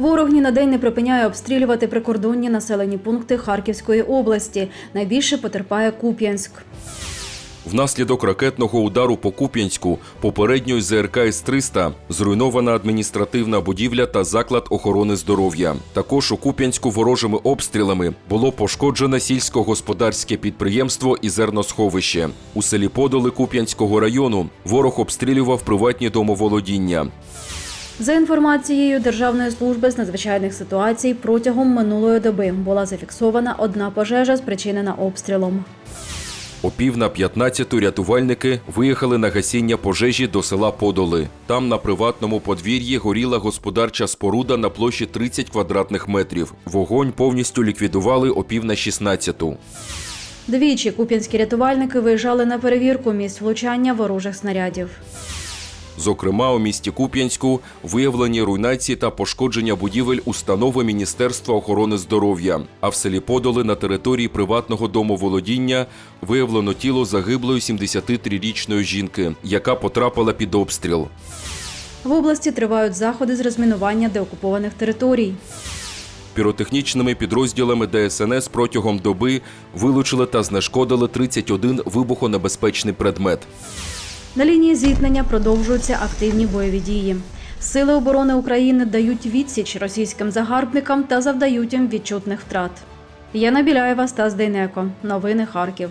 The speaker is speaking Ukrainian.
Ворог ні на день не припиняє обстрілювати прикордонні населені пункти Харківської області. Найбільше потерпає Куп'янськ. Внаслідок ракетного удару по Куп'янську попередньої ЗРК С-300 зруйнована адміністративна будівля та заклад охорони здоров'я. Також у Куп'янську ворожими обстрілами було пошкоджене сільськогосподарське підприємство і зерносховище. У селі Подоли Куп'янського району ворог обстрілював приватні домоволодіння. За інформацією Державної служби з надзвичайних ситуацій, протягом минулої доби була зафіксована одна пожежа, спричинена обстрілом. О пів на 15 рятувальники виїхали на гасіння пожежі до села Подоли. Там на приватному подвір'ї горіла господарча споруда на площі 30 квадратних метрів. Вогонь повністю ліквідували о пів на 16. Двічі куп'янські рятувальники виїжджали на перевірку місць влучання ворожих снарядів. Зокрема, у місті Куп'янську виявлені руйнації та пошкодження будівель установи Міністерства охорони здоров'я. А в селі Подоли на території приватного домоволодіння виявлено тіло загиблої 73-річної жінки, яка потрапила під обстріл. В області тривають заходи з розмінування деокупованих територій. Піротехнічними підрозділами ДСНС протягом доби вилучили та знешкодили 31 вибухонебезпечний предмет. На лінії зіткнення продовжуються активні бойові дії. Сили оборони України дають відсіч російським загарбникам та завдають їм відчутних втрат. Яна Біляєва, Стас Дейнеко. Новини Харків.